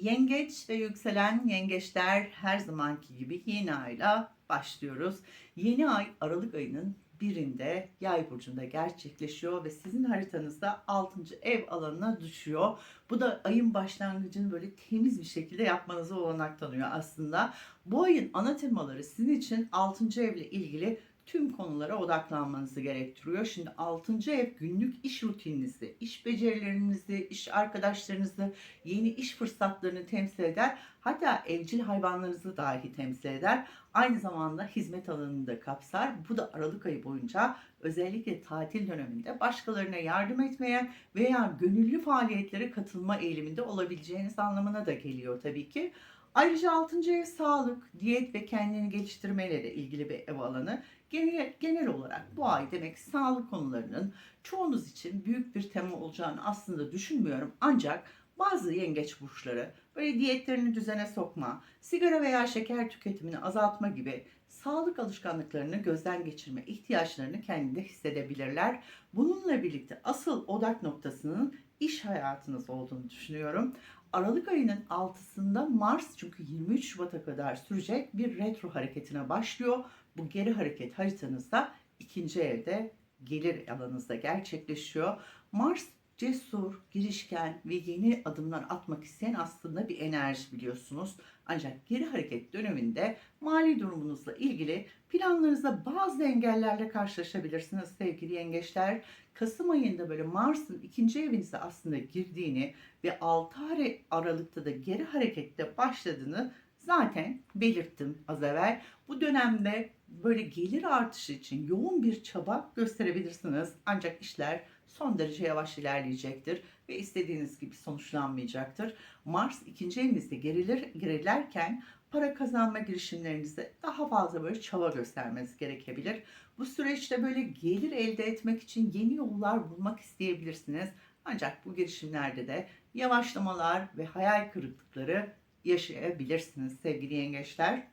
Yengeç ve yükselen yengeçler her zamanki gibi yeni ayla başlıyoruz. Yeni ay Aralık ayının birinde yay burcunda gerçekleşiyor ve sizin haritanızda 6. ev alanına düşüyor. Bu da ayın başlangıcını böyle temiz bir şekilde yapmanıza olanak tanıyor aslında. Bu ayın ana temaları sizin için 6. evle ilgili tüm konulara odaklanmanızı gerektiriyor. Şimdi 6. ev günlük iş rutininizi, iş becerilerinizi, iş arkadaşlarınızı, yeni iş fırsatlarını temsil eder. Hatta evcil hayvanlarınızı dahi temsil eder. Aynı zamanda hizmet alanını da kapsar. Bu da Aralık ayı boyunca özellikle tatil döneminde başkalarına yardım etmeye veya gönüllü faaliyetlere katılma eğiliminde olabileceğiniz anlamına da geliyor tabii ki. Ayrıca 6. ev sağlık, diyet ve kendini geliştirmeyle de ilgili bir ev alanı. Genel, genel olarak bu ay demek sağlık konularının çoğunuz için büyük bir tema olacağını aslında düşünmüyorum. Ancak bazı yengeç burçları böyle diyetlerini düzene sokma, sigara veya şeker tüketimini azaltma gibi sağlık alışkanlıklarını gözden geçirme ihtiyaçlarını kendinde hissedebilirler. Bununla birlikte asıl odak noktasının iş hayatınız olduğunu düşünüyorum. Aralık ayının 6'sında Mars çünkü 23 Şubat'a kadar sürecek bir retro hareketine başlıyor. Bu geri hareket haritanızda ikinci evde gelir alanınızda gerçekleşiyor. Mars cesur, girişken ve yeni adımlar atmak isteyen aslında bir enerji biliyorsunuz. Ancak geri hareket döneminde mali durumunuzla ilgili planlarınızda bazı engellerle karşılaşabilirsiniz sevgili yengeçler. Kasım ayında böyle Mars'ın ikinci evinize aslında girdiğini ve 6 ay Aralık'ta da geri harekette başladığını zaten belirttim az evvel. Bu dönemde böyle gelir artışı için yoğun bir çaba gösterebilirsiniz. Ancak işler son derece yavaş ilerleyecektir ve istediğiniz gibi sonuçlanmayacaktır. Mars ikinci evinizde gerilir, gerilerken para kazanma girişimlerinizde daha fazla böyle çaba göstermeniz gerekebilir. Bu süreçte böyle gelir elde etmek için yeni yollar bulmak isteyebilirsiniz. Ancak bu girişimlerde de yavaşlamalar ve hayal kırıklıkları yaşayabilirsiniz sevgili yengeçler.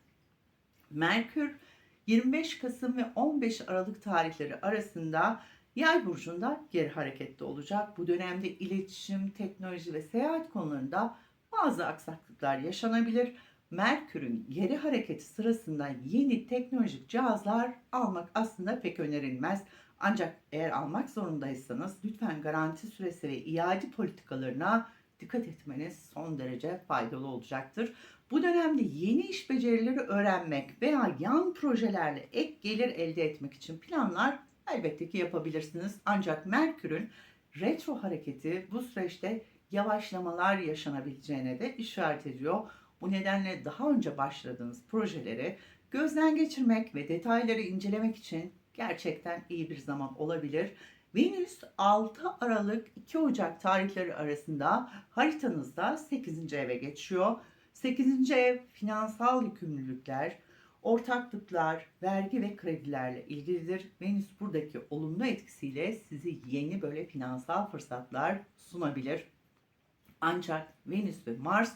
Merkür 25 Kasım ve 15 Aralık tarihleri arasında Yay burcunda geri harekette olacak. Bu dönemde iletişim, teknoloji ve seyahat konularında bazı aksaklıklar yaşanabilir. Merkür'ün geri hareketi sırasında yeni teknolojik cihazlar almak aslında pek önerilmez. Ancak eğer almak zorundaysanız lütfen garanti süresi ve iade politikalarına dikkat etmeniz son derece faydalı olacaktır. Bu dönemde yeni iş becerileri öğrenmek veya yan projelerle ek gelir elde etmek için planlar elbette ki yapabilirsiniz. Ancak Merkür'ün retro hareketi bu süreçte yavaşlamalar yaşanabileceğine de işaret ediyor. Bu nedenle daha önce başladığınız projeleri gözden geçirmek ve detayları incelemek için gerçekten iyi bir zaman olabilir. Venüs 6 Aralık 2 Ocak tarihleri arasında haritanızda 8. eve geçiyor. 8. ev finansal yükümlülükler, ortaklıklar, vergi ve kredilerle ilgilidir. Venüs buradaki olumlu etkisiyle sizi yeni böyle finansal fırsatlar sunabilir. Ancak Venüs ve Mars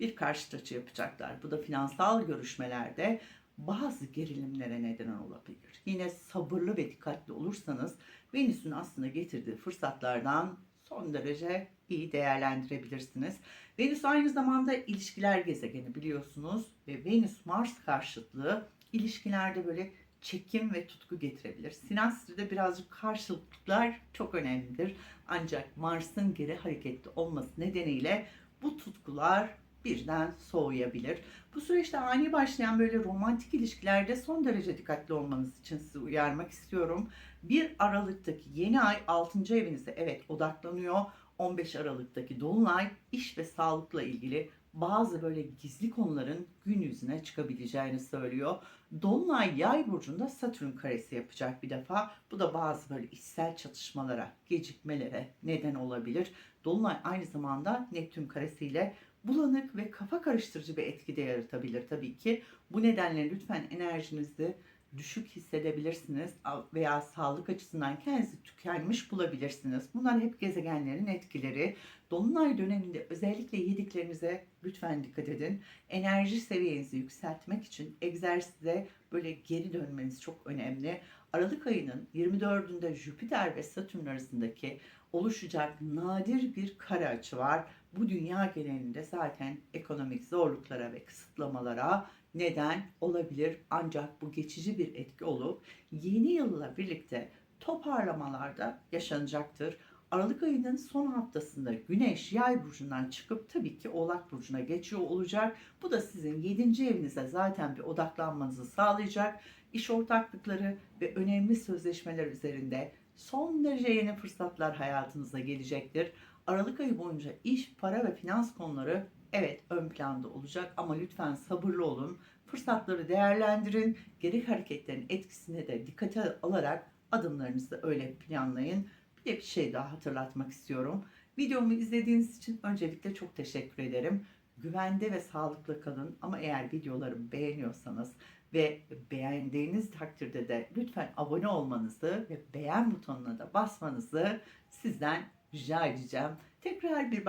bir karşıt açı yapacaklar. Bu da finansal görüşmelerde bazı gerilimlere neden olabilir. Yine sabırlı ve dikkatli olursanız Venüs'ün aslında getirdiği fırsatlardan son derece iyi değerlendirebilirsiniz. Venüs aynı zamanda ilişkiler gezegeni biliyorsunuz ve Venüs Mars karşıtlığı ilişkilerde böyle çekim ve tutku getirebilir. Sinastride birazcık karşılıklar çok önemlidir. Ancak Mars'ın geri hareketli olması nedeniyle bu tutkular birden soğuyabilir. Bu süreçte ani başlayan böyle romantik ilişkilerde son derece dikkatli olmanız için sizi uyarmak istiyorum. 1 Aralık'taki yeni ay 6. evinize evet odaklanıyor. 15 Aralık'taki dolunay iş ve sağlıkla ilgili bazı böyle gizli konuların gün yüzüne çıkabileceğini söylüyor. Dolunay yay burcunda Satürn karesi yapacak bir defa. Bu da bazı böyle içsel çatışmalara, gecikmelere neden olabilir. Dolunay aynı zamanda Neptün karesiyle bulanık ve kafa karıştırıcı bir etki de yaratabilir tabii ki. Bu nedenle lütfen enerjinizi düşük hissedebilirsiniz veya sağlık açısından kendinizi tükenmiş bulabilirsiniz. Bunlar hep gezegenlerin etkileri. Dolunay döneminde özellikle yediklerinize lütfen dikkat edin. Enerji seviyenizi yükseltmek için egzersize böyle geri dönmeniz çok önemli. Aralık ayının 24'ünde Jüpiter ve Satürn arasındaki oluşacak nadir bir kare açı var. bu dünya genelinde zaten ekonomik zorluklara ve kısıtlamalara neden olabilir. Ancak bu geçici bir etki olup yeni yılla birlikte toparlamalarda yaşanacaktır. Aralık ayının son haftasında Güneş Yay burcundan çıkıp tabii ki Oğlak burcuna geçiyor olacak. Bu da sizin 7. evinize zaten bir odaklanmanızı sağlayacak. İş ortaklıkları ve önemli sözleşmeler üzerinde son derece yeni fırsatlar hayatınıza gelecektir. Aralık ayı boyunca iş, para ve finans konuları evet ön planda olacak ama lütfen sabırlı olun. Fırsatları değerlendirin. Geri hareketlerin etkisine de dikkate alarak adımlarınızı öyle planlayın. Bir de bir şey daha hatırlatmak istiyorum. Videomu izlediğiniz için öncelikle çok teşekkür ederim. Güvende ve sağlıklı kalın ama eğer videolarımı beğeniyorsanız ve beğendiğiniz takdirde de lütfen abone olmanızı ve beğen butonuna da basmanızı sizden rica edeceğim. Tekrar bir